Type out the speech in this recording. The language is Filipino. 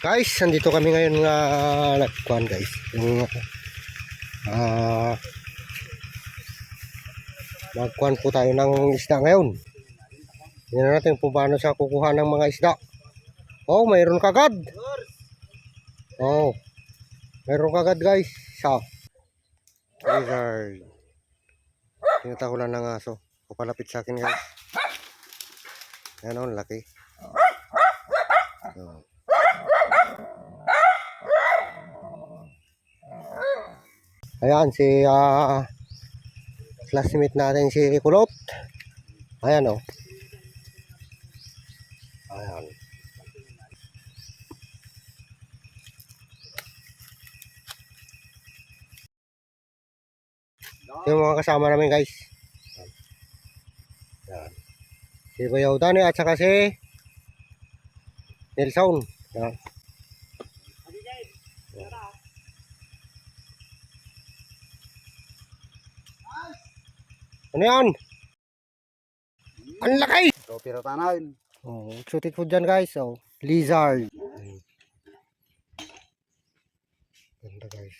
Guys, nandito kami ngayon nga nagkuhan guys. Yung ah magkuhan po tayo ng isda ngayon. Tingnan natin kung paano siya kukuha ng mga isda. Oh, mayroon kagad. Oh. Mayroon kagad guys. Sa lizard. Tinatahulan ng aso. Papalapit sa akin guys. Yan oh, ang laki. Oh. Ayan, si ah classmate natin si Kulot. Ayan o. Oh. Ayan. Yung mga kasama namin guys. Ayan. Si Bayaw Dani at saka si Nelson. Ayan. Ano yan? Ang laki! So, pero tanahin. Oh, exotic food dyan guys. Oh, lizard. Ganda guys.